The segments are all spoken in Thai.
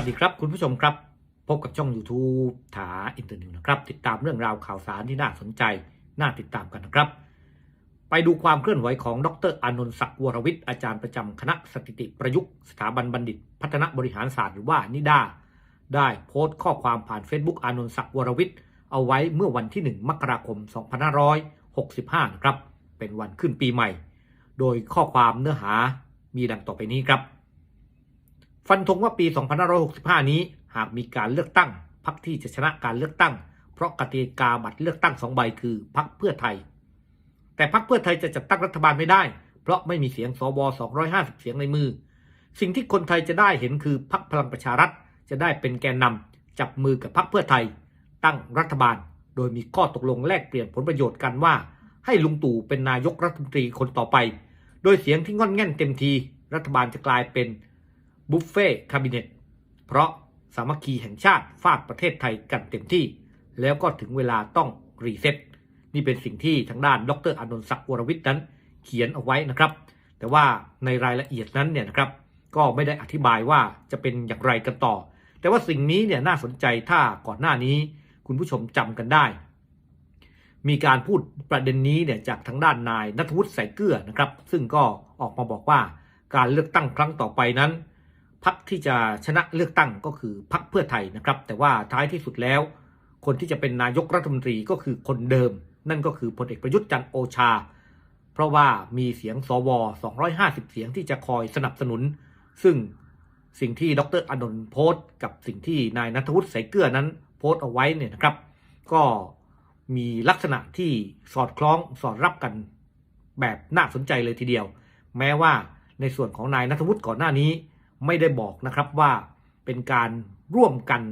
สดีครับ คุณผู้ชมครับ พบกับช่อง YouTube ถาอินเตอร์นิวนะครับ ติดตามเรื่องราวข่าวสารที่น่าสนใจ น่าติดตามกันนะครับ ไปดูความเคลื่อนไหวของดรอนนท์ศักดิ์วรวิทย์อาจารย์ประจำคณะสถิติประยุกต์สถาบันบัณฑิต พัฒนบริหารศาสตร์หรือว่านิดา ได้โพสต์ข้อความผ่าน Facebook อนนท์ศักดิ์วรวิทย์เอาไว้เมื่อวันที่ 1 มกราคม 2565 นะครับเป็นวันขึ้นปีใหม่ โดยข้อความเนื้อหามีดังต่อไปนี้ครับ ฟันธงว่าปี 2565 นี้ หากมีการเลือกตั้งพรรคที่จะชนะการเลือกตั้ง เพราะกติกาบัตรเลือกตั้งสองใบคือพรรคเพื่อไทย แต่พรรคเพื่อไทยจะจัดตั้งรัฐบาลไม่ได้ เพราะไม่มีเสียงสว250 เสียงในมือ สิ่งที่คนไทยจะได้เห็นคือพรรคพลังประชารัฐจะได้เป็นแกนนำจับมือกับพรรคเพื่อไทย ตั้งรัฐบาล โดยมีข้อตกลงแลกเปลี่ยนผลประโยชน์กันว่า ให้ลุงตู่เป็นนายกรัฐมนตรีคนต่อไป โดยเสียงที่งอนแง่นเต็มที รัฐบาลจะกลายเป็น บุฟเฟ่คาบิเนตเพราะสามัคคีแห่งชาติฟาดประเทศไทยกันเต็มที่ แล้วก็ถึงเวลาต้องรีเซ็ตนี่เป็นสิ่งที่ทางด้านดรอานนท์ศักดิ์วรวิทย์นั้น เขียนเอาไว้นะครับ แต่ว่าในรายละเอียดนั้นเนี่ยนะครับ ก็ไม่ได้อธิบายว่าจะเป็นอย่างไรกันต่อ แต่ว่าสิ่งนี้เนี่ยน่าสนใจถ้าก่อนหน้านี้ คุณผู้ชมจำกันได้ มีการพูดประเด็นนี้เนี่ยจากทางด้านนายนัทวุฒิใส่เกลือนะครับ ซึ่งก็ออกมาบอกว่าการเลือกตั้งครั้งต่อไปนั้น พรรคที่จะชนะเลือกตั้งก็คือพรรคเพื่อไทยนะครับ แต่ว่าท้ายที่สุดแล้ว คนที่จะเป็นนายกรัฐมนตรีก็คือคนเดิม นั่นก็คือพลเอกประยุทธ์จันทร์โอชา เพราะว่ามีเสียงสว 250 เสียงที่จะคอยสนับสนุน ซึ่งสิ่งที่ดรอนนท์โพสต์ กับสิ่งที่นายนัทวุฒิใส่เกลือนั้นโพสต์เอาไว้เนี่ยนะครับ ก็มีลักษณะที่สอดคล้องสอดรับกันแบบน่าสนใจเลยทีเดียว แม้ว่าในส่วนของนายนัทวุฒิก่อนหน้านี้ ไม่ได้บอกนะครับว่าเป็นการร่วมกัน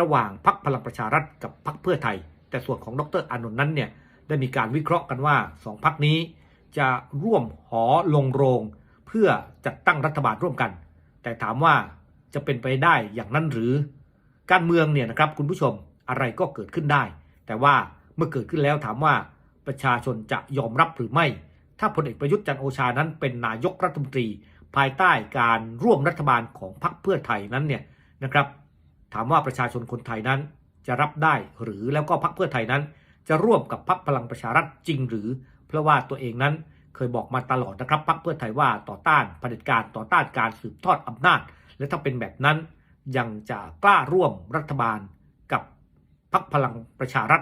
ระหว่างพรรคพลังประชารัฐกับพรรคเพื่อไทย แต่ส่วนของดรอานนท์นั้นเนี่ยได้มีการวิเคราะห์กันว่าสองพรรคนี้ จะร่วมหอลงโรง เพื่อจัดตั้งรัฐบาลร่วมกัน แต่ถามว่าจะเป็นไปได้อย่างนั้นหรือ การเมืองเนี่ยนะครับคุณผู้ชมอะไรก็เกิดขึ้นได้ แต่ว่าเมื่อเกิดขึ้นแล้วถามว่าประชาชนจะยอมรับหรือไม่ ถ้าพลเอกประยุทธ์จันโอชานั้นเป็นนายกรัฐมนตรี ภายใต้การร่วมรัฐบาลของพรรคเพื่อไทยนั้นเนี่ยนะครับถามว่าประชาชนคนไทยนั้นจะรับได้หรือแล้วก็พรรคเพื่อไทยนั้น จะร่วมกับพรรคพลังประชารัฐจริงหรือ เพราะว่าตัวเองนั้นเคยบอกมาตลอดนะครับพรรคเพื่อไทยว่าต่อต้านเผด็จการต่อต้านการสืบทอดอำนาจ และถ้าเป็นแบบนั้นยังจะกล้าร่วมรัฐบาลกับพรรคพลังประชารัฐ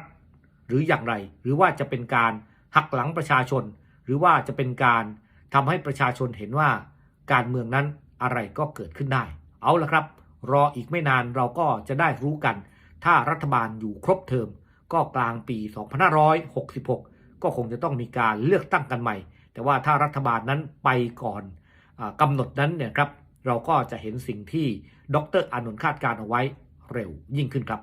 หรืออย่างไร หรือว่าจะเป็นการหักหลังประชาชน หรือว่าจะเป็นการทำให้ประชาชนเห็นว่า การเมืองนั้นอะไรก็เกิดขึ้นได้ เอาละครับ รออีกไม่นานเราก็จะได้รู้กัน ถ้ารัฐบาลอยู่ครบเทอม ก็กลางปี 2566 ก็คงจะต้องมีการเลือกตั้งกันใหม่ แต่ว่าถ้ารัฐบาลนั้นไปก่อนอกำหนดนั้นเนี่ยครับเราก็จะเห็นสิ่งที่ดรอานนท์คาดการเอาไว้เร็วยิ่งขึ้นครับ